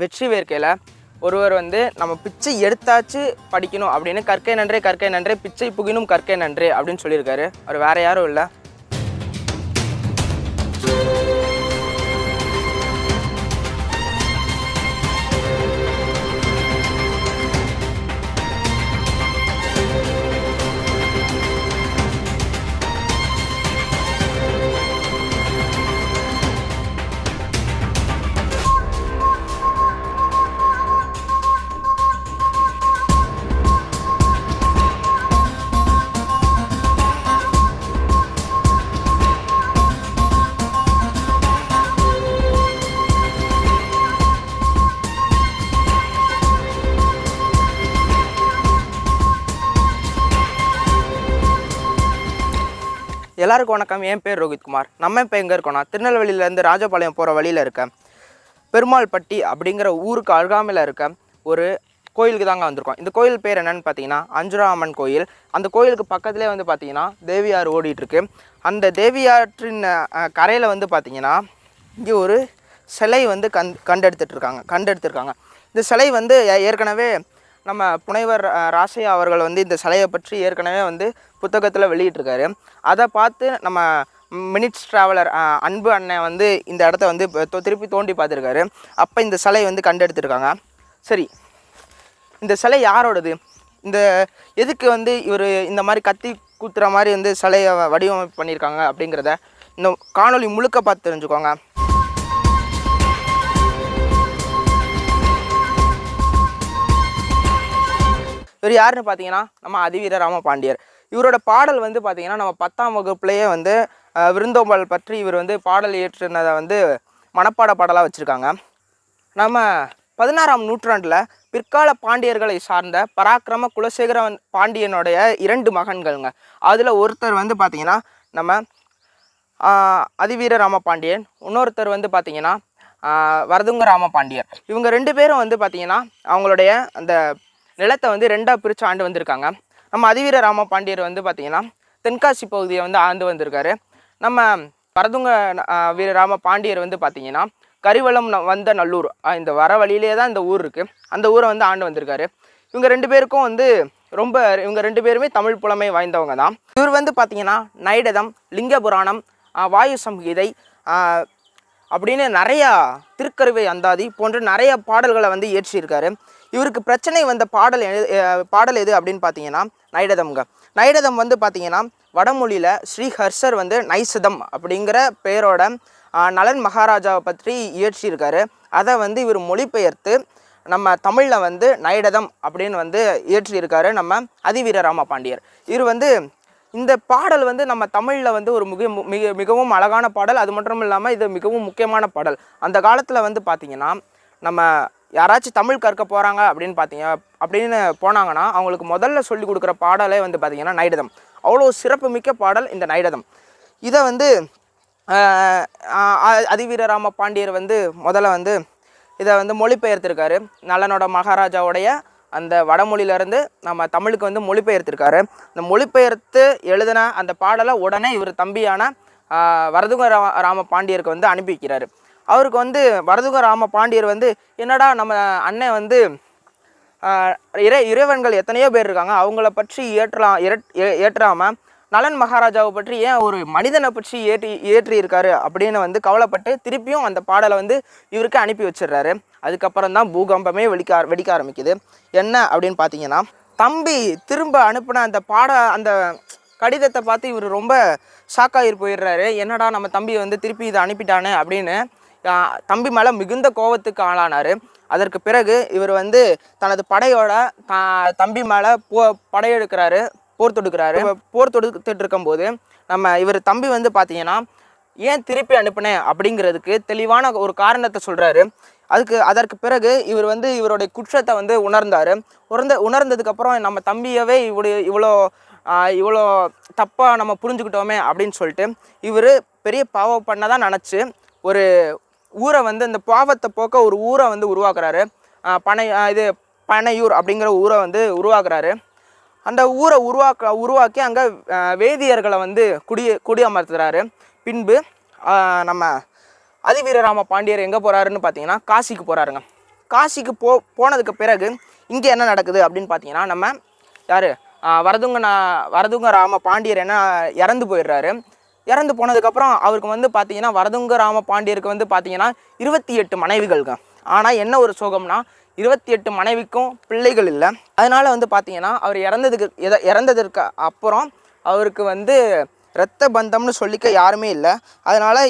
வெற்றி வேர்க்கையில் ஒருவர் வந்து நம்ம பிச்சை எடுத்தாச்சு படிக்கணும் அப்படின்னு கற்கை நன்றே கற்கை நன்றே பிச்சை புகினும் கற்கை நன்றே அப்படின்னு சொல்லியிருக்காரு. அவர் வேற யாரும் இல்லை. எல்லாருக்கும் வணக்கம். என் பேர் ரோஹித்குமார் நம்ம இப்போ எங்கே இருக்கோம்னா திருநெல்வேலியிலேருந்து ராஜபாளையம் போகிற வழியில் இருக்க பெருமாள்பட்டி அப்படிங்கிற ஊருக்கு அருகாமையில் இருக்க ஒரு கோயிலுக்கு தாங்க வந்திருக்கோம். இந்த கோயில் பேர் என்னன்னு பார்த்தீங்கன்னா அஞ்சுரா அம்மன் கோயில். அந்த கோயிலுக்கு பக்கத்துலேயே வந்து பார்த்தீங்கன்னா தேவியார் ஓடிட்டுருக்கு. அந்த தேவியாற்றின் கரையில் வந்து பார்த்தீங்கன்னா இங்கே ஒரு சிலை வந்து கண் கண்டெடுத்துட்ருக்காங்க கண்டெடுத்துருக்காங்க. இந்த சிலை வந்து ஏ- ஏற்கனவே நம்ம புனைவர் ராசையா அவர்கள் வந்து இந்த சிலையை பற்றி ஏற்கனவே வந்து புத்தகத்தில் வெளியிட்டிருக்காரு. அதை பார்த்து நம்ம மினிட்ஸ் ட்ராவலர் அன்பு அண்ணன் வந்து இந்த இடத்த வந்து இப்போ திருப்பி தோண்டி பார்த்துருக்காரு. அப்போ இந்த சிலை வந்து கண்டெடுத்துருக்காங்க. சரி. இந்த சிலை யாரோடது? இந்த எதுக்கு வந்து இவர் இந்த மாதிரி கத்தி குத்துற மாதிரி வந்து சிலையை வடிவமைப்பு பண்ணியிருக்காங்க அப்படிங்கிறத இந்த காணொளி முழுக்க பார்த்து தெரிஞ்சுக்கோங்க. இவர் யாருன்னு பார்த்தீங்கன்னா நம்ம அதிவீர ராம பாண்டியர் இவரோட பாடல் வந்து பார்த்தீங்கன்னா நம்ம பத்தாம் வகுப்புலேயே வந்து விருந்தோம்பல் பற்றி இவர் வந்து பாடல் இயற்றினதை வந்து மனப்பாட பாடலாக வச்சுருக்காங்க. நம்ம பதினாறாம் நூற்றாண்டில் பிற்கால பாண்டியர்களை சார்ந்த பராக்கிரம குலசேகரன் பாண்டியனுடைய இரண்டு மகன்கள்ங்க. அதில் ஒருத்தர் வந்து பார்த்திங்கன்னா நம்ம அதிவீர ராம பாண்டியன் இன்னொருத்தர் வந்து பார்த்திங்கன்னா வரதுங்க ராம பாண்டியர் இவங்க ரெண்டு பேரும் வந்து பார்த்திங்கன்னா அவங்களுடைய அந்த நிலத்தை வந்து ரெண்டாக பிரித்து ஆண்டு வந்திருக்காங்க. நம்ம அதிவீர ராம பாண்டியர் வந்து பார்த்திங்கன்னா தென்காசி பகுதியை வந்து ஆண்டு வந்திருக்காரு. நம்ம பரதுங்க வீர ராம பாண்டியர் வந்து பார்த்திங்கன்னா கரிவலம் ந- வந்த நல்லூர் இந்த வர வழியிலே தான் இந்த ஊர் இருக்குது அந்த ஊரை வந்து ஆண்டு வந்திருக்காரு. இவங்க ரெண்டு பேருக்கும் வந்து ரொம்ப இவங்க ரெண்டு பேருமே தமிழ் புலமை வாய்ந்தவங்க தான். இவர் வந்து பார்த்திங்கன்னா நைடதம் லிங்க புராணம் வாயு சம்ஹிதை அப்படின்னு நிறையா திருக்கருவை அந்தாதி போன்ற நிறைய பாடல்களை வந்து இயற்றியிருக்காரு. இவருக்கு பிரச்சனை வந்த பாடல் எது- பாடல் எது அப்படின்னு பார்த்தீங்கன்னா நைடதம்ங்க. நைடதம் வந்து பார்த்தீங்கன்னா வடமொழியில் ஸ்ரீஹர்ஷர் வந்து நைசதம் அப்படிங்கிற பெயரோட நலன் மகாராஜாவை பற்றி இயற்றியிருக்காரு. அதை வந்து இவர் மொழிபெயர்த்து நம்ம தமிழில் வந்து நைடதம் அப்படின்னு வந்து இயற்றியிருக்காரு நம்ம அதிவீர ராம பாண்டியர். இவர் வந்து இந்த பாடல் வந்து நம்ம தமிழில் வந்து ஒரு மிக மிக மிகவும் அழகான பாடல். அது மட்டும் இல்லாமல் இது மிகவும் முக்கியமான பாடல். அந்த காலத்தில் வந்து பார்த்திங்கன்னா நம்ம யாராச்சும் தமிழ் கற்க போகிறாங்க அப்படின்னு பார்த்தீங்க அப்படின்னு போனாங்கன்னா அவங்களுக்கு முதல்ல சொல்லி கொடுக்குற பாடலே வந்து பார்த்திங்கன்னா நைடதம் அவ்வளோ சிறப்புமிக்க பாடல் இந்த நைடதம் இதை வந்து அதிவீர ராம அதிவீரராம பாண்டியர் வந்து முதல்ல வந்து இதை வந்து மொழிபெயர்த்திருக்காரு. நலனோட மகாராஜாவுடைய அந்த வடமொழியிலேருந்து நம்ம தமிழுக்கு வந்து மொழிபெயர்த்திருக்காரு. இந்த மொழிபெயர்த்து எழுதின அந்த பாடலை உடனே இவர் தம்பியான வரதுங்க ராம பாண்டியருக்கு வந்து அனுப்பி வைக்கிறாரு அவருக்கு வந்து வரதுக ராம பாண்டியர் வந்து என்னடா நம்ம அண்ணன் வந்து இறை இறைவன்கள் எத்தனையோ பேர் இருக்காங்க. அவங்கள பற்றி ஏற்றலாம் ஏற்றாமல் ஏ- நலன் மகாராஜாவை பற்றி ஏன் ஒரு மனிதனை பற்றி ஏற்றி ஏற்றி அப்படின்னு வந்து கவலைப்பட்டு திருப்பியும் அந்த பாடலை வந்து இவருக்கு அனுப்பி வச்சிடுறாரு. அதுக்கப்புறம் தான் பூகம்பமே வெடிக்க வெடிக்க ஆரம்பிக்குது. என்ன அப்படின்னு பார்த்தீங்கன்னா தம்பி திரும்ப அனுப்பின அந்த பாட அந்த கடிதத்தை பார்த்து இவர் ரொம்ப ஷாக்காகி போயிடுறாரு. என்னடா நம்ம தம்பி வந்து திருப்பி இதை அனுப்பிட்டானே அப்படின்னு தம்பி மேலே மிகுந்த கோபத்துக்கு ஆளானார். அதற்கு பிறகு இவர் வந்து தனது படையோட தம்பி மேலே போ படையெடுக்கிறாரு போர் தொடுக்கிறாரு. போர் தொடுத்துட்டு இருக்கும்போது நம்ம இவர் தம்பி வந்து பார்த்தீங்கன்னா ஏன் திருப்பி அனுப்புனேன் அப்படிங்கிறதுக்கு தெளிவான ஒரு காரணத்தை சொல்கிறாரு அதுக்கு அதற்கு பிறகு இவர் வந்து இவருடைய குற்றத்தை வந்து உணர்ந்தார். உணர்ந்த உணர்ந்ததுக்கப்புறம் நம்ம தம்பியவே இவ்வளோ இவ்வளோ இவ்வளோ தப்பாக நம்ம புரிஞ்சுக்கிட்டோமே அப்படின்னு சொல்லிட்டு இவர் பெரிய பாவம் பண்ணதான் நினச்சி ஒரு ஊரை வந்து இந்த பாவத்தை போக்க ஒரு ஊரை வந்து உருவாக்குறாரு. பனை இது பனையூர் அப்படிங்கிற ஊரை வந்து உருவாக்குறாரு. அந்த ஊரை உருவாக்க உருவாக்கி அங்கே வேதியர்களை வந்து குடி குடியமர்த்துறாரு. பின்பு நம்ம அதிவீரராம பாண்டியர் எங்கே போகிறாருன்னு பார்த்தீங்கன்னா காசிக்கு போகிறாருங்க காசிக்கு போ போனதுக்கு பிறகு இங்கே என்ன நடக்குது அப்படின்னு பார்த்தீங்கன்னா நம்ம யார்? வரதுங்க நான் வரதுங்க ராம பாண்டியர் என்ன இறந்து போயிடுறாரு. இறந்து போனதுக்கப்புறம் அவருக்கு வந்து பார்த்தீங்கன்னா வரதுங்க ராம பாண்டியருக்கு வந்து பார்த்தீங்கன்னா இருபத்தி எட்டு மனைவிகள்ங்க. ஆனால் என்ன ஒரு சோகம்னா இருபத்தி எட்டு மனைவிக்கும் பிள்ளைகள் இல்லை. அதனால் வந்து பார்த்தீங்கன்னா அவர் இறந்ததுக்கு எதை இறந்ததற்கு அப்புறம் அவருக்கு வந்து இரத்த பந்தம்னு சொல்லிக்க யாருமே இல்லை. அதனால்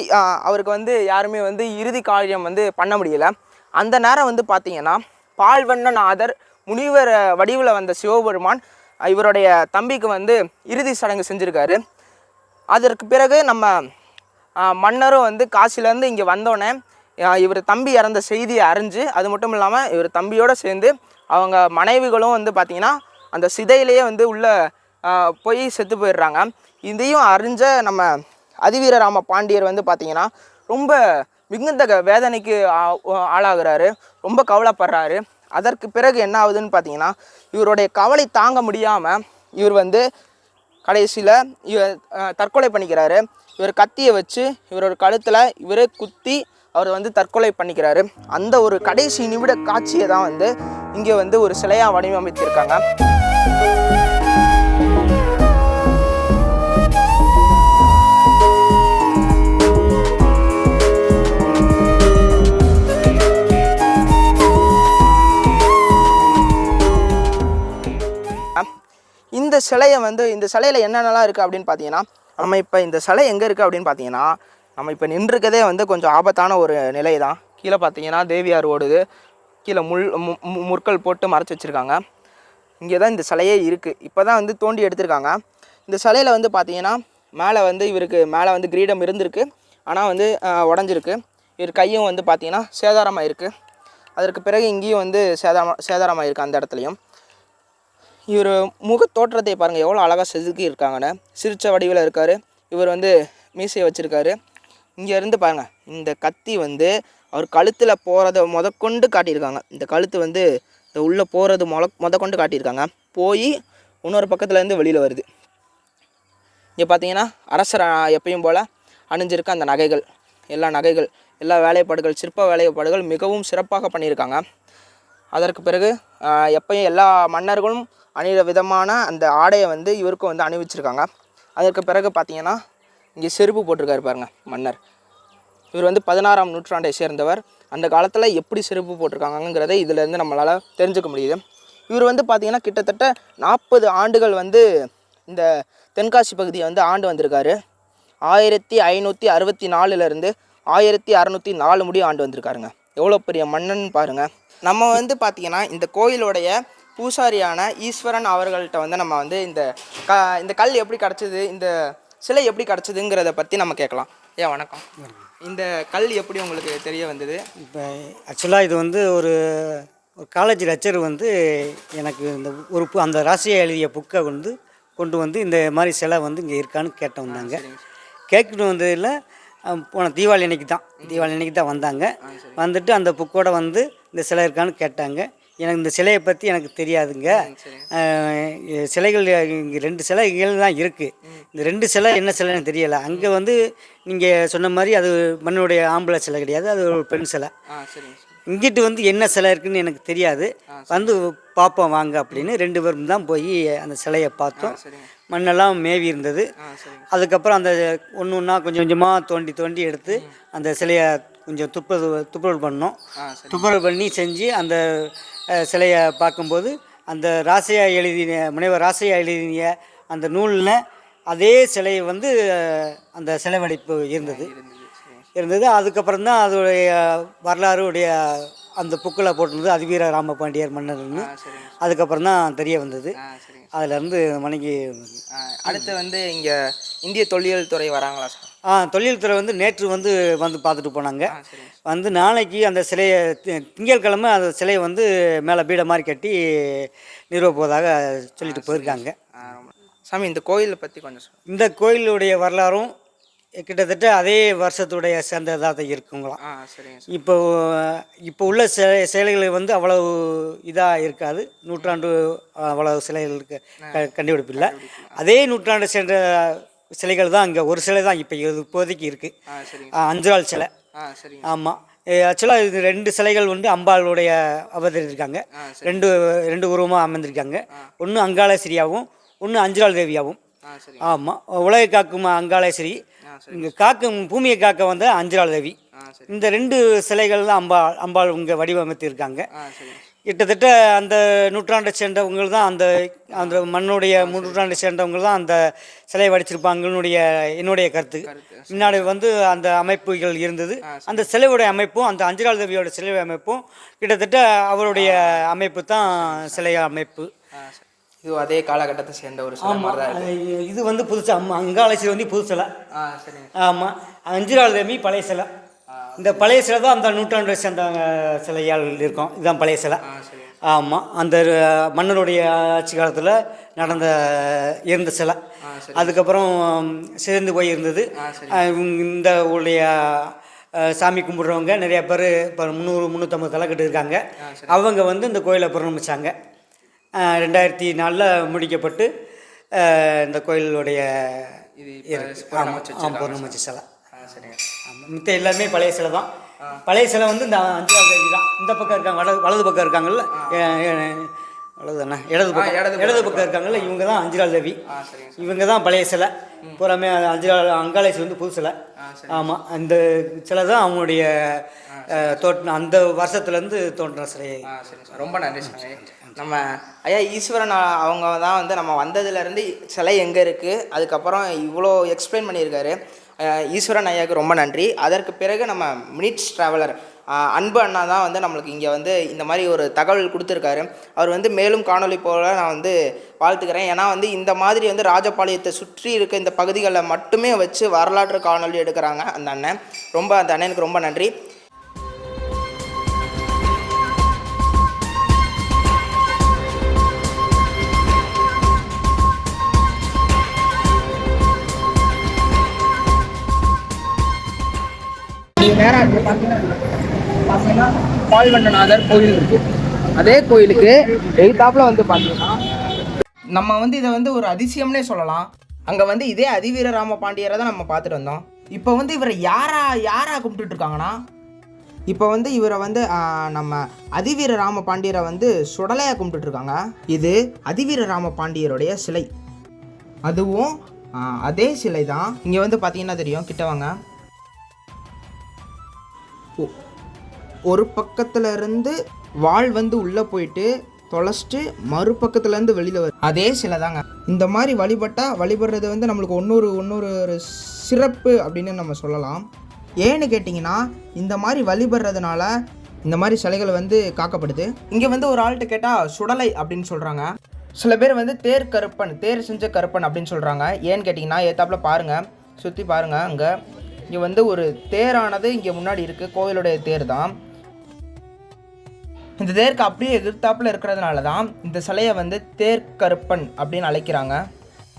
அவருக்கு வந்து யாருமே வந்து இறுதி காரியம் வந்து பண்ண முடியல. அந்த நேரம் வந்து பார்த்தீங்கன்னா பால்வண்ணநாதர் முனிவர் வடிவில் வந்த சிவபெருமான் இவருடைய தம்பிக்கு வந்து இறுதி சடங்கு செஞ்சுருக்காரு. அதற்கு பிறகு நம்ம மன்னரும் வந்து காசிலேருந்து இங்கே வந்தோடனே இவர் தம்பி இறந்த செய்தியை அறிஞ்சு அது மட்டும் இல்லாமல் இவர் தம்பியோடு சேர்ந்து அவங்க மனைவிகளும் வந்து பார்த்திங்கன்னா அந்த சிதையிலேயே வந்து உள்ளே போய் செத்து போயிடுறாங்க. இதையும் அறிஞ்ச நம்ம அதிவீரராம பாண்டியர் வந்து பார்த்திங்கன்னா ரொம்ப மிகுந்த வேதனைக்கு ஆளாகிறாரு. ரொம்ப கவலைப்படுறாரு. அதற்கு பிறகு என்ன ஆகுதுன்னு பார்த்தீங்கன்னா இவருடைய கவலை தாங்க முடியாமல் இவர் வந்து கடைசியில் இவர் தற்கொலை பண்ணிக்கிறாரு. இவர் கத்தியை வச்சு இவரோட கழுத்தில் இவரே குத்தி அவர் வந்து தற்கொலை பண்ணிக்கிறாரு. அந்த ஒரு கடைசி நிமிட காட்சியை தான் வந்து இங்கே வந்து ஒரு சிலையாக வடிவமைத்திருக்காங்க. இந்த சிலையை வந்து இந்த சிலையில் என்னென்னலாம் இருக்குது அப்படின்னு பார்த்தீங்கன்னா நம்ம இப்போ இந்த சிலை எங்கே இருக்குது அப்படின்னு பார்த்தீங்கன்னா நம்ம இப்போ நின்றுக்கதே வந்து கொஞ்சம் ஆபத்தான ஒரு நிலை தான் கீழே பார்த்தீங்கன்னா தேவியார் ஓடுது. கீழே முள் மு- முற்கள் போட்டு மறைச்சி வச்சுருக்காங்க. இங்கே தான் இந்த சிலையே இருக்குது இப்போ தான் வந்து தோண்டி எடுத்திருக்காங்க. இந்த சிலையில் வந்து பார்த்தீங்கன்னா மேலே வந்து இவருக்கு மேலே வந்து கிரீடம் இருந்திருக்கு. ஆனால் வந்து உடஞ்சிருக்கு. இவர் கையும் வந்து பார்த்தீங்கன்னா சேதாரமாக இருக்குது அதற்கு பிறகு இங்கேயும் வந்து சேதாரமாக சேதாரமாக இருக்குது அந்த இடத்துலையும். இவர் முக தோற்றத்தை பாருங்கள் எவ்வளோ அழகாக செதுக்கி இருக்காங்கன்னு சிரிச்ச வடிவில் இருக்கார். இவர் வந்து மீசையை வச்சுருக்காரு. இங்கே இருந்து இந்த கத்தி வந்து அவர் கழுத்தில் போகிறத முதற்கொண்டு காட்டியிருக்காங்க. இந்த கழுத்து வந்து இந்த உள்ளே போகிறது மொத முதற்கொண்டு காட்டியிருக்காங்க. போய் இன்னொரு பக்கத்துலேருந்து வெளியில் வருது. இங்கே பார்த்தீங்கன்னா அரசர் எப்பயும் போல் அணிஞ்சிருக்க அந்த நகைகள். எல்லா நகைகள் எல்லா வேலைப்பாடுகள் சிற்ப வேலைப்பாடுகள் மிகவும் சிறப்பாக பண்ணியிருக்காங்க. அதற்கு பிறகு எப்பயும் எல்லா மன்னர்களும் அணிகிற விதமான அந்த ஆடையை வந்து இவருக்கும் வந்து அணிவிச்சிருக்காங்க. அதற்கு பிறகு பார்த்தீங்கன்னா இங்கே செருப்பு போட்டிருக்காரு பாருங்க மன்னர். இவர் வந்து பதினாறாம் நூற்றாண்டை சேர்ந்தவர். அந்த காலத்தில் எப்படி செருப்பு போட்டிருக்காங்கங்கிறத இதிலேருந்து நம்மளால் தெரிஞ்சுக்க முடியுது. இவர் வந்து பார்த்தீங்கன்னா கிட்டத்தட்ட நாற்பது ஆண்டுகள் வந்து இந்த தென்காசி பகுதியை வந்து ஆண்டு வந்திருக்காரு. ஆயிரத்தி ஐநூற்றி அறுபத்தி நாலுலேருந்து ஆயிரத்தி அறநூற்றி நாலு முடி ஆண்டு வந்திருக்காருங்க. எவ்வளோ பெரிய மன்னன் பாருங்கள் நம்ம வந்து பார்த்திங்கன்னா இந்த கோயிலுடைய பூசாரியான ஈஸ்வரன் அவர்கள்ட்ட வந்து நம்ம வந்து இந்த க இந்த கல் எப்படி கிடச்சிது இந்த சிலை எப்படி கிடச்சிதுங்கிறத பற்றி நம்ம கேட்கலாம். ஏன் வணக்கம். இந்த கல் எப்படி உங்களுக்கு தெரிய வந்தது? இப்போ ஆக்சுவலாக இது வந்து ஒரு ஒரு காலேஜ் லெக்சர் வந்து எனக்கு இந்த ஒரு பு- அந்த ராசியை எழுதிய புக்கை வந்து கொண்டு வந்து இந்த மாதிரி சிலை வந்து இங்கே இருக்கான்னு கேட்ட வந்தாங்க. கேட்கிட்டு வந்ததில் போன தீபாவளி அன்னைக்கு தான் தீபாவளி அன்னைக்கு தான் வந்தாங்க வந்துட்டு அந்த புக்கோட வந்து இந்த சிலை இருக்கான்னு கேட்டாங்க. எனக்கு இந்த சிலையை பற்றி எனக்கு தெரியாதுங்க. சிலைகள் இங்கே ரெண்டு சிலைகள் தான் இருக்குது இந்த ரெண்டு சிலை என்ன சிலைன்னு தெரியலை. அங்கே வந்து நீங்கள் சொன்ன மாதிரி அது மண்ணுடைய ஆம்பளை சிலை கிடையாது. அது ஒரு பெண் சிலை. இங்கிட்டு வந்து என்ன சிலை இருக்குன்னு எனக்கு தெரியாது. வந்து பார்ப்போம் வாங்க அப்படின்னு ரெண்டு பேரும் தான் போய் அந்த சிலையை பார்த்தோம். மண்ணெல்லாம் மேவி இருந்தது. அதுக்கப்புறம் அந்த ஒன்று ஒன்றா கொஞ்சம் கொஞ்சமாக தோண்டி தோண்டி எடுத்து அந்த சிலையை கொஞ்சம் துப்புரவு துப்புரவு பண்ணோம். துப்புரவு பண்ணி செஞ்சு அந்த சிலையை பார்க்கும்போது அந்த ராசையா எழுதிய முனைவர் ராசையா எழுதிய அந்த நூலில் அதே சிலை வந்து அந்த சிலை வடிப்பு இருந்தது. இருந்தது. அதுக்கப்புறம் தான் அதோடைய வரலாறுடைய அந்த புக்கில் போட்டிருந்தது. அதிவீர ராமபாண்டியர் மன்னர்னு. அதுக்கப்புறம் தான் தெரிய வந்தது. அதுலேருந்து ஆ, அடுத்து வந்து இங்கே இந்திய தொல்லியல் துறை வராங்களா சார்? ஆ தொழில்துறை வந்து நேற்று வந்து வந்து பார்த்துட்டு போனாங்க. வந்து நாளைக்கு அந்த சிலையை தி- திங்கட்கிழமை அந்த சிலையை வந்து மேலே பீட மாதிரி கட்டி நிறுவ போவதாக சொல்லிட்டு போயிருக்காங்க. சாமி இந்த கோயிலை பற்றி கொஞ்சம் இந்த கோயிலுடைய வரலாறும் கிட்டத்தட்ட அதே வருஷத்துடைய சேர்ந்ததாக தான் இருக்குங்களாம் இப்போ இப்போ உள்ள சிலை சிலைகள் வந்து அவ்வளவு இதாக இருக்காது. நூற்றாண்டு அவ்வளவு சிலைகளுக்கு க கண்டுபிடிப்பு இல்லை. அதே நூற்றாண்டு சேர்ந்த சிலைகள் தான் இங்கே. ஒரு சிலை தான் இப்போ இப்போதைக்கு இருக்குது அஞ்சுரால் சிலை. ஆமாம் ஆக்சுவலாக இது ரெண்டு சிலைகள் வந்து அம்பாளுடைய அவதரித்திருக்காங்க ரெண்டு ரெண்டு உருவமாக அமைந்திருக்காங்க ஒன்று அங்காளேஸ்வரியாவும் ஒன்று அஞ்சலாள் தேவியாவும். ஆ சரி ஆமாம் உலகை காக்கும் அங்காளேஸ்வரி. இங்கே காக்கும் பூமியை காக்க வந்த அஞ்சலாள் தேவி. இந்த ரெண்டு சிலைகள் தான் அம்பா அம்பாள் இங்கே வடிவமைத்திருக்காங்க. கிட்டத்தட்ட அந்த நூற்றாண்டை சேர்ந்தவங்க தான் அந்த அந்த மண்ணுடைய நூற்றாண்டை சேர்ந்தவங்க தான் அந்த சிலையை வடிச்சிருப்பாங்கன்னுடைய என்னுடைய கருத்து. முன்னாடி வந்து அந்த அமைப்புகள் இருந்தது. அந்த சிலையுடைய அமைப்பும் அந்த அஞ்சலாள் தேவியோட சிலை அமைப்பும் கிட்டத்தட்ட அவருடைய அமைப்பு தான் சிலை அமைப்பு. இது அதே காலகட்டத்தை சேர்ந்த ஒரு சிலை மாதிரி தான் இருக்கு. அது இது வந்து புதுசு அம்மா அங்காளசி வந்து புது சிலை. ஆ சரிங்க. ஆமாம் அஞ்சலாள் தேவி பழைய சிலை. இந்த பழைய சிலை தான் அந்த நூற்றாண்டை சேர்ந்த சிலையால் இருக்கும். இதுதான் பழைய சிலை. ஆ சரி ஆமாம் அந்த மன்னருடைய ஆட்சி காலத்தில் நடந்த இருந்த சிலை. அதுக்கப்புறம் சேர்ந்து போய் இருந்தது இந்த உடைய சாமி கும்பிட்றவங்க நிறைய பேர் இப்போ முந்நூறு முந்நூற்றம்பது தலைக்கட்டு இருக்காங்க அவங்க வந்து இந்த கோயிலை புறமிச்சாங்க ரெண்டாயிரத்தி நாலில் முடிக்கப்பட்டு இந்த கோயிலுடைய பௌர்ணமிச்சி சிலை சரிங்க. மித்த எல்லாமே பழைய சிலை தான். பழைய சிலை வந்து இந்த அஞ்சாவது தேதி தான். இந்த பக்கம் இருக்காங்க வலது வலது பக்கம் இருக்காங்கல்ல? வலது என்ன? இடது பக்கம். இடது பக்கம் இருக்காங்கல்ல? இவங்க தான் அஞ்சிரால் தேவி இவங்க தான் பழைய சிலை. பூராமே அஞ்சிரால் அங்காளேசி வந்து புது சிலை. ஆமாம் அந்த சிலை தான் அவங்களுடைய தோற்ற அந்த வருஷத்துலேருந்து தோன்ற சிலை ரொம்ப நன்றி நம்ம ஐயா ஈஸ்வரன் அவங்க தான் வந்து நம்ம வந்ததுலேருந்து சிலை எங்கே இருக்குது அதுக்கப்புறம் இவ்வளோ எக்ஸ்பிளைன் பண்ணியிருக்காரு. ஈஸ்வரன் ஐயாவுக்கு ரொம்ப நன்றி. அதற்கு பிறகு நம்ம மினிட்ஸ் ட்ராவலர் அன்பு அண்ணா தான் வந்து நம்மளுக்கு இங்கே வந்து இந்த மாதிரி ஒரு தகவல் கொடுத்துருக்காரு. அவர் வந்து மேலும் காணொளி போல நான் வந்து வாழ்த்துக்கிறேன். ஏன்னா வந்து இந்த மாதிரி வந்து ராஜபாளையத்தை சுற்றி இருக்க இந்த பகுதிகளில் மட்டுமே வச்சு வரலாற்று காணொளி எடுக்கிறாங்க அந்த அண்ணன். ரொம்ப அந்த அண்ணனுக்கு ரொம்ப நன்றி. நேராக இருக்கு பார்த்தீங்கன்னா பால்வண்டநாதர் கோயில் இருக்குது அதே கோயிலுக்கு எய்தாப்பில் வந்து பார்த்தீங்கன்னா நம்ம வந்து இதை வந்து ஒரு அதிசயம்னே சொல்லலாம். அங்கே வந்து இதே அதிவீர ராம பாண்டியரை தான் நம்ம பார்த்துட்டு வந்தோம். இப்போ வந்து இவரை யாரா யாராக கும்பிட்டுட்டு இருக்காங்கன்னா இப்போ வந்து இவரை வந்து நம்ம அதிவீர ராம பாண்டியரை வந்து சுடலையாக கும்பிட்டுட்ருக்காங்க இது அதிவீர ராம பாண்டியருடைய சிலை. அதுவும் அதே சிலை தான். இங்கே வந்து பார்த்தீங்கன்னா தெரியும் கிட்ட வாங்க ஒரு பக்கத்துல இருந்து வாள் வந்து உள்ள போயிட்டு தொலைச்சிட்டு மறுபக்கத்துல இருந்து வெளியில வரும் அதே சிலை தாங்க இந்த மாதிரி வழிபட்டா வழிபடுறது வந்து நம்மளுக்கு ஒன்னொரு ஒன்னொரு ஒரு சிறப்பு அப்படின்னு நம்ம சொல்லலாம். ஏன்னு கேட்டிங்கன்னா இந்த மாதிரி வழிபடுறதுனால இந்த மாதிரி சிலைகள் வந்து காக்கப்படுது. இங்கே வந்து ஒரு ஆள்கிட்ட கேட்டால் சுடலை அப்படின்னு சொல்கிறாங்க சில பேர் வந்து தேர் கருப்பன் தேர் செஞ்ச கருப்பன் அப்படின்னு சொல்கிறாங்க ஏன்னு கேட்டிங்கன்னா ஏத்தாப்பில் பாருங்கள் சுற்றி பாருங்கள் அங்கே. இங்கே வந்து ஒரு தேரானது இங்கே முன்னாடி இருக்குது கோவிலுடைய தேர் தான். இந்த தேருக்கு அப்படியே எதிர்த்தாப்பில் இருக்கிறதுனால தான் இந்த சிலையை வந்து தேர்கருப்பன் அப்படின்னு அழைக்கிறாங்க.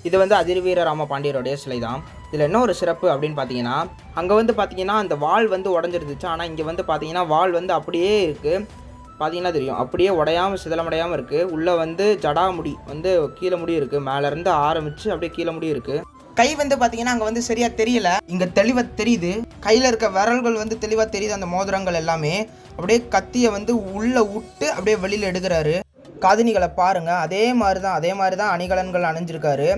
இது வந்து அதிர்வீர ராம பாண்டியருடைய சிலை தான். இதில் என்ன ஒரு சிறப்பு அப்படின்னு பார்த்தீங்கன்னா அங்கே வந்து பார்த்தீங்கன்னா அந்த வால் வந்து உடஞ்சிருந்துச்சு. ஆனால் இங்கே வந்து பார்த்தீங்கன்னா வால் வந்து அப்படியே இருக்குது பார்த்தீங்கன்னா தெரியும். அப்படியே உடையாமல் சிதலமடையாமல் இருக்குது உள்ளே வந்து ஜடாமுடி வந்து கீழே முடி இருக்குது மேலேருந்து ஆரம்பித்து அப்படியே கீழே முடி இருக்குது கை வந்து பார்த்தீங்கன்னா அங்கே வந்து சரியாக தெரியல. இங்கே தெளிவாக தெரியுது. கையில் இருக்க விரல்கள் வந்து தெளிவாக தெரியுது அந்த மோதிரங்கள் எல்லாமே. அப்படியே கத்தியை வந்து உள்ளே விட்டு அப்படியே வெளியில் எடுக்கிறாரு. காதினிகளை பாருங்கள் அதே மாதிரி தான் அதே மாதிரி தான் அணிகலன்கள் அணிஞ்சிருக்காரு.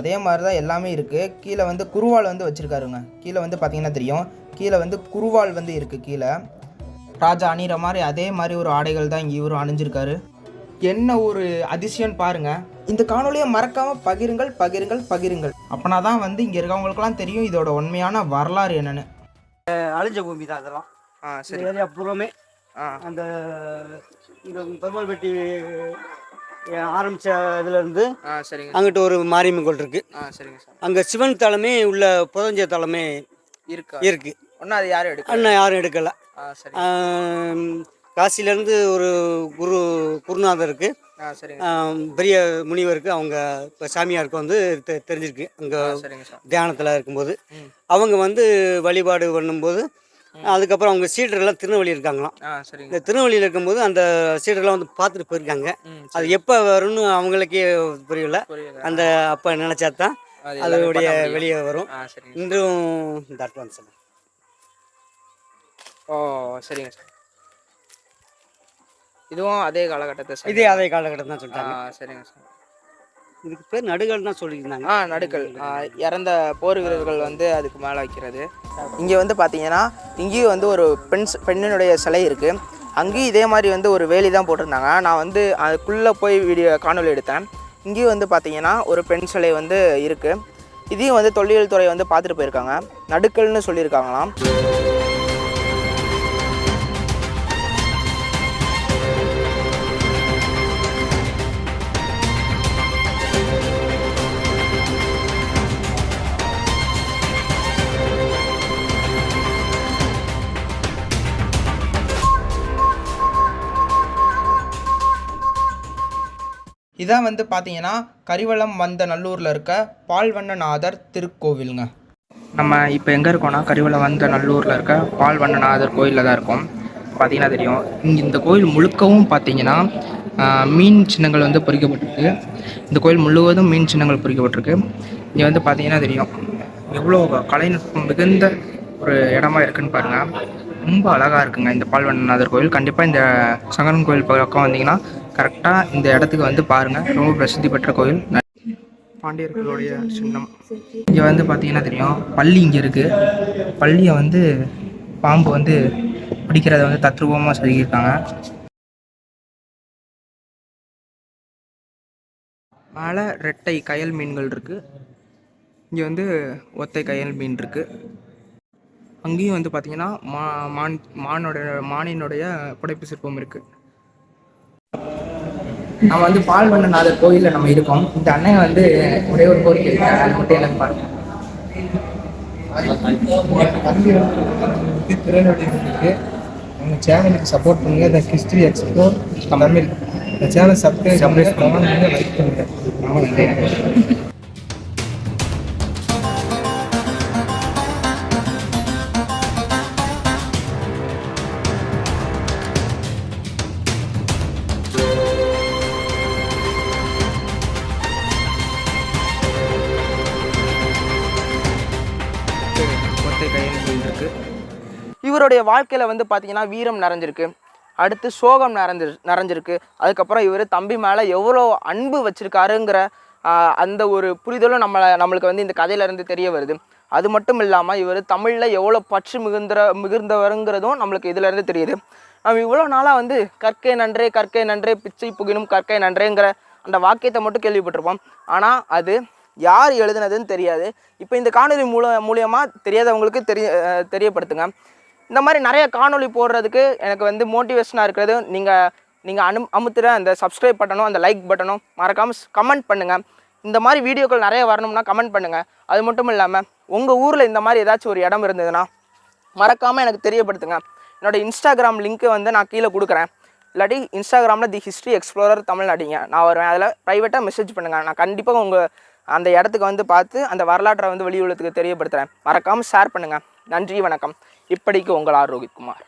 அதே மாதிரி தான் எல்லாமே இருக்குது கீழே வந்து குருவால் வந்து வச்சுருக்காருங்க. கீழே வந்து பார்த்தீங்கன்னா தெரியும். கீழே வந்து குருவால் வந்து இருக்குது கீழே. ராஜா அணிகிற மாதிரி அதே மாதிரி ஒரு ஆடைகள் தான் இங்கே இவரும் அணிஞ்சிருக்காரு. என்ன ஒரு அதிசயம்னு பாருங்கள் இந்த காணொலியை மறக்காம பகிருங்கள் பகிருங்கள் பகிருங்கள். அப்பனா தான் வந்து இங்கே இருக்கவங்களுக்குலாம் தெரியும் இதோட உண்மையான வரலாறு என்னன்னு. அழிஞ்ச பூமி தான் அதெல்லாம். ஆ இந்த ஏரியா பூராமே. ஆ. அந்த இந்த பெருமாள்பட்டி ஆரம்பித்த இதுலேருந்து ஆ சரிங்க. அங்கிட்டு ஒரு மாரியம்மன் கோயில் இருக்குது ஆ சரிங்க சார். அங்கே சிவன் தலைமை உள்ள புதஞ்ச தலைமை இருக்கா? இருக்குது ஒன்றும் அது யாரும் எடுக்க அண்ணன் யாரும் எடுக்கலை. சரி காசிலேருந்து ஒரு குரு சரிங்க ஆம், பெரிய முனிவருக்கு அவங்க இப்போ சாமியாருக்கு வந்து தெ தெரிஞ்சிருக்கு. அங்கே தியானத்தில் இருக்கும்போது. அவங்க வந்து வழிபாடு பண்ணும்போது அதுக்கப்புறம் அவங்க சீடர்லாம் திருநெல்வேலி இருக்காங்களாம். இந்த திருநெல்வேலியில் இருக்கும்போது அந்த சீடர்லாம் வந்து பார்த்துட்டு போயிருக்காங்க. அது எப்போ வரும்னு அவங்களுக்கே புரியல. அந்த அப்போ நினச்சா தான் அதோடைய. வெளியே வரும். இன்றும் இந்த அட்வான்ஸ் ஓ சரிங்க சார். இதுவும் அதே காலகட்டத்தை சார் இதே அதே காலகட்டம் தான் ஆ சொல்லிட்டாங்க சரிங்க சார். இதுக்கு பேர் நடுகள் தான் சொல்லியிருந்தாங்க. ஆ நடுக்கல் ஆ, இறந்த போர் வீரர்கள் வந்து அதுக்கு மேலே வைக்கிறது. இங்கே வந்து பார்த்தீங்கன்னா இங்கேயும் வந்து ஒரு பெண் ஸ்- பெண்ணினுடைய சிலை இருக்குது அங்கேயும் இதே மாதிரி வந்து ஒரு வேலி தான் போட்டிருந்தாங்க. நான் வந்து அதுக்குள்ளே போய் வீடியோ காணொலி எடுத்தேன். இங்கேயும் வந்து பார்த்தீங்கன்னா ஒரு பெண் சிலை வந்து இருக்குது இதையும் வந்து தொல்லியல் துறை வந்து பார்த்துட்டு போயிருக்காங்க. நடுக்கல்னு சொல்லியிருக்காங்களாம். இதான் வந்து பார்த்தீங்கன்னா கரிவலம் வந்த நல்லூரில் இருக்க பால்வண்ணநாதர் திருக்கோவிலுங்க. நம்ம இப்போ எங்கே இருக்கோம்னா கரிவலம் வந்த நல்லூரில் இருக்க பால்வண்ணநாதர் கோயிலில் தான் இருக்கோம். பார்த்தீங்கன்னா தெரியும். இங்கே இந்த கோயில் முழுக்கவும் பார்த்தீங்கன்னா மீன் சின்னங்கள் வந்து பொறிக்கப்பட்டிருக்கு. இந்த கோயில் முழுவதும் மீன் சின்னங்கள் பொறிக்கப்பட்டிருக்கு. இங்கே வந்து பார்த்தீங்கன்னா தெரியும். எவ்வளோ கலைநுட்பம் மிகுந்த ஒரு இடமா இருக்குன்னு பாருங்கள் ரொம்ப அழகாக இருக்குங்க இந்த பால்வண்ணநாதர் கோயில். கண்டிப்பாக இந்த சங்கரன் கோயில் பக்கம் வந்தீங்கன்னா கரெக்டாக இந்த இடத்துக்கு வந்து பாருங்கள் ரொம்ப பிரசித்தி பெற்ற கோயில். பாண்டியர்களுடைய சின்னம். இங்கே வந்து பார்த்தீங்கன்னா தெரியும். பள்ளி இங்கே இருக்குது பள்ளியை வந்து பாம்பு வந்து பிடிக்கிறத வந்து தத்ரூபமாக செதுக்கியிருக்காங்க மேலே ரெட்டை கயல் மீன்கள் இருக்குது இங்கே வந்து ஒத்தை கயல் மீன் இருக்குது அங்கேயும் வந்து பார்த்தீங்கன்னா மா மான் மானோட மானினுடைய புடைப்பு சிற்பம் இருக்குது நம்ம வந்து பால் பால்வண்ணநாதர் கோயிலில் நம்ம இருக்கோம். இந்த அண்ணன் வந்து ஒரே ஒரு கோரிக்கை இருக்கு அது மட்டும் எனக்கு பாருங்க. தம்பி வந்து உங்கள் சேனலுக்கு சப்போர்ட் பண்ணுங்க. The history explore Tamil. இந்த சேனல் சப்ஸ்கிரைப் பண்ணுங்க. கமெண்ட் பண்ணுங்க. லைக் பண்ணுங்க. இவருடைய வாழ்க்கையில் வந்து பார்த்தீங்கன்னா வீரம் நிறைஞ்சிருக்கு. அடுத்து சோகம் நிறைஞ்சி நிறைஞ்சிருக்கு. அதுக்கப்புறம் இவர் தம்பி மேலே எவ்வளோ அன்பு வச்சுருக்காருங்கிற அந்த ஒரு புரிதலும் நம்மளை நம்மளுக்கு வந்து இந்த கதையிலேருந்து தெரிய வருது. அது மட்டும் இல்லாமல் இவர் தமிழில் எவ்வளோ பற்று மிகுந்த மிகுந்தவருங்கிறதும் நம்மளுக்கு இதிலேருந்து தெரியுது. நம்ம இவ்வளோ நாளாக வந்து கற்கை நன்றே கற்கை நன்றே பிச்சை புகினும் கற்கை நன்றேங்கிற அந்த வாக்கியத்தை மட்டும் கேள்விப்பட்டிருப்போம். ஆனால் அது யார் எழுதுனதுன்னு தெரியாது. இப்போ இந்த காணொலி மூல மூலியமாக தெரியாதவங்களுக்கு தெரிய தெரியப்படுத்துங்க. இந்த மாதிரி நிறைய காணொளி போடுறதுக்கு எனக்கு வந்து மோட்டிவேஷனாக இருக்கிறது. நீங்கள் நீங்கள் அனு அமுத்துற அந்த சப்ஸ்கிரைப் பட்டனும் அந்த லைக் பட்டனும் மறக்காமல் கமெண்ட் பண்ணுங்கள் இந்த மாதிரி வீடியோக்கள் நிறைய வரணும்னா கமெண்ட் பண்ணுங்கள் அது மட்டும் இல்லாமல் உங்கள் ஊரில் இந்த மாதிரி ஏதாச்சும் ஒரு இடம் இருந்ததுன்னா மறக்காமல் எனக்கு தெரியப்படுத்துங்க. என்னோட இன்ஸ்டாகிராம் லிங்க்கு வந்து நான் கீழே கொடுக்குறேன். இல்லாட்டி இன்ஸ்டாகிராமில் தி ஹிஸ்ட்ரி எக்ஸ்ப்ளோரர் தமிழ் அடிங்க நான் வருவேன். அதில் ப்ரைவேட்டாக மெசேஜ் பண்ணுங்கள் நான் கண்டிப்பாக உங்கள் அந்த இடத்துக்கு வந்து பார்த்து அந்த வரலாற்றை வந்து வெளி தெரியப்படுத்துகிறேன் மறக்காமல் ஷேர் பண்ணுங்கள் நன்றி வணக்கம். இப்படிக்கு உங்கள் ஆர் ரோஹித்குமார்.